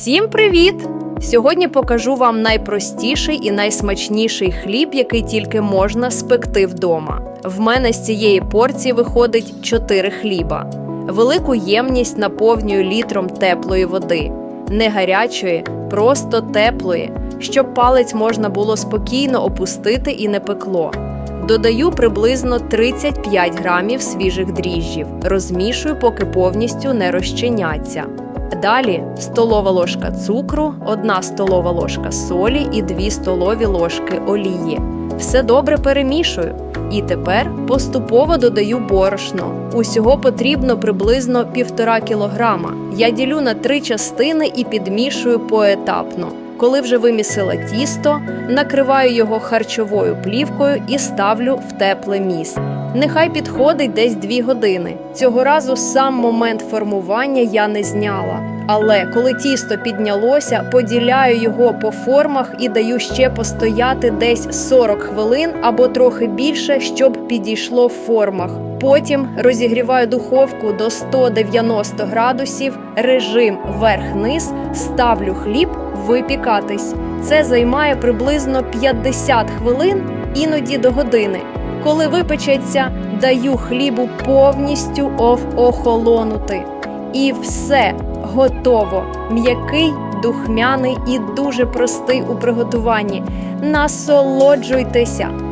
Всім привіт! Сьогодні покажу вам найпростіший і найсмачніший хліб, який тільки можна спекти вдома. В мене з цієї порції виходить 4 хліба. Велику ємність наповнюю літром теплої води, не гарячої, просто теплої, щоб палець можна було спокійно опустити і не пекло. Додаю приблизно 35 грамів свіжих дріжджів, розмішую, поки повністю не розчиняться. Далі столова ложка цукру, 1 столова ложка солі і 2 столові ложки олії. Все добре перемішую. І тепер поступово додаю борошно. Усього потрібно приблизно 1,5 кілограма. Я ділю на три частини і підмішую поетапно. Коли вже вимісила тісто, накриваю його харчовою плівкою і ставлю в тепле місце. Нехай підходить десь 2 години. Цього разу сам момент формування я не зняла. Але коли тісто піднялося, поділяю його по формах і даю ще постояти десь 40 хвилин або трохи більше, щоб підійшло в формах. Потім розігріваю духовку до 190 градусів, режим верх-низ, ставлю хліб випікатись. Це займає приблизно 50 хвилин, іноді до години. Коли випечеться, даю хлібу повністю охолонути. І все готово. М'який, духмяний і дуже простий у приготуванні. Насолоджуйтеся!